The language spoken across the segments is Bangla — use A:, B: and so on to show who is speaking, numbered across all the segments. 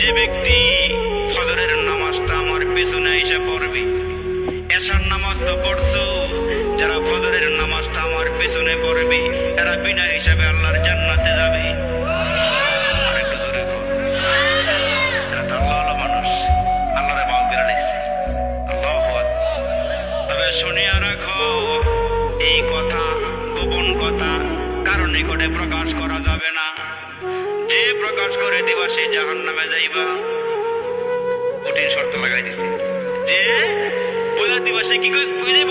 A: যে ব্যক্তি ফজরের নামাজটা আমার পেছনে এসে পড়বে। এশার নামাজ তো পড়ছো, যারা ফজরের নামাজটা আমার পেছনে পড়বে এরা বিনা হিসাবে আল্লাহর জান্নাতে যাবে। এই কথা গোপন কথা কারও নিকটে প্রকাশ করা যাবে না। প্রকাশ করে দিবা, সে জাহান নামে যাইবা। কঠিন শর্ত লাগাই দিছে। যে বলে দিবা, সে কি দেব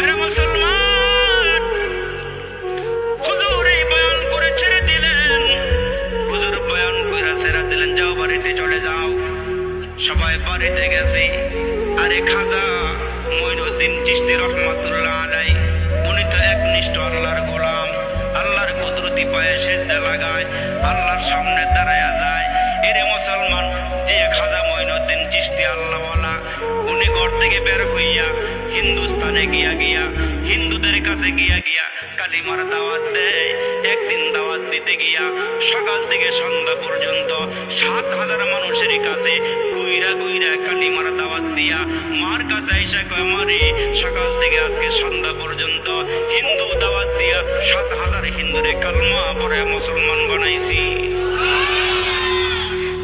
A: আরে মুসলমান করে করে বাড়িতে চলে যাও। সবাই বাড়িতে গেছে। আরে খাজা মইনুদ্দিন চিস্তি রহমতুল্লাহ আলাই উনি তো একনিষ্ঠ লাগায় আল্লাহর সামনে দাঁড়ায়া যায়। এরে মুসলমান, যে খাজা মইনুদ্দিন চিস্তি আল্লাহওয়ালা, উনি ঘর থেকে বের হইয়া হিন্দুস্তানে গিয়া গিয়া, হিন্দুদের কাছে গিয়া গিয়া কালিমার দাওয়াত দেয়। একদিন দাওয়াত দিতে গিয়া সকাল থেকে সন্ধ্যা পর্যন্ত সাত হাজার মানুষের কাছে গুইরা গুইরা কালিমার দাওয়াত দিয়া মার কাছে আইসা কয়, মারি, সকাল থেকে আজকে সন্ধ্যা পর্যন্ত হিন্দু হাজার কালমা পরে মুসলমান বানাইছি।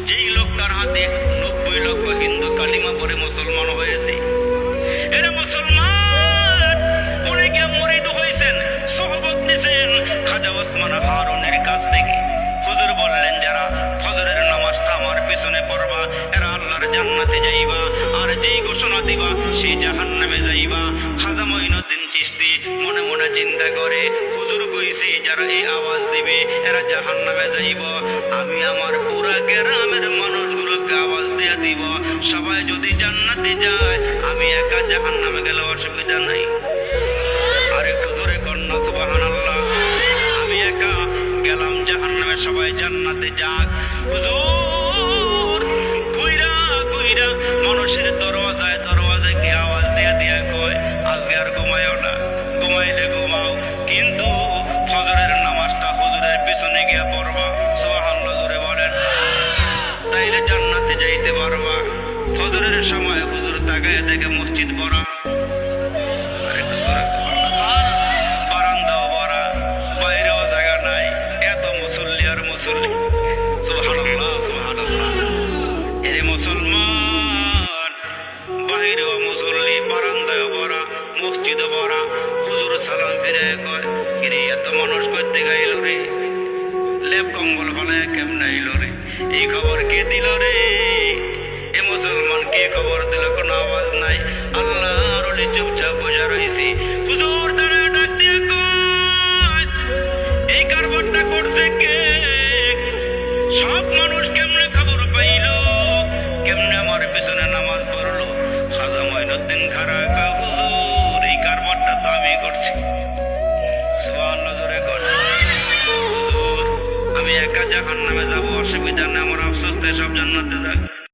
A: যেই লোকটার হাতে নব্বই লক্ষ হিন্দু কালিমা পরে মুসলমান হয়েছে। মুসলমান, অনেকে যারা নামাজটা আমার পেছনে পড়বা, এরা জান্নাতে যাইবা, আর যেই ঘোষণা দিবা সেই জাহান্নামে যাইবা। খাজা মঈনুদ্দিন চিশতি মনে মনে চিন্তা করে যারা এই আওয়াজ দিবে, এরা জাহান্নামে যাইব। আমি আমার পুরা গ্রামের মানুষগুলোকে আওয়াজ দিয়ে দিব। সবাই যদি জান্নাতে যায়, আমি একা জাহান্নামে গেলে অসুবিধা নাই। আর জোরে কন্যা সুবহানাল্লাহ। আমি একা গেলাম জাহান্নামে, সবাই জান্নাতে যাক। হুজুর, কইরা কইরা, মানুষের ফজরের সময় হুজুর তাকায় দেখে মসজিদ বলো। বারান্দাও ভরা বাইরেও জায়গা নাই। এত মুসল্লি আর মুসল্লি। এরে মুসলমান, বাইরেও মুসল্লি বারান্দায় ভরা মসজিদ ভরা হুজুর সালাম ফিরে কয়, কিরে, এত মানুষ করতে গাইল লেপ কম্বল ফলে কেমনে আইল রে? এই খবর কে দিল রে? খবর দিল, কোনো আওয়াজ নাই। আল্লাহ রলি চুপচাপ বোঝা রয়েছে। হুজুর দাঁড়ায় ডাক দিয়ে এই কারবারটা করছে কে? সব মানুষ কেমনে খবর পাইল? কেমনে আমার পেছনে নামাজ পড়ল? খাজা মঈনুদ্দিন খারা হুজুর, এই কারবারটা তো আমি করছি। আমি একা জাহান নামে যাব, অসুবিধা নেই, আমার আফসোস সব জান্নাতে যাক।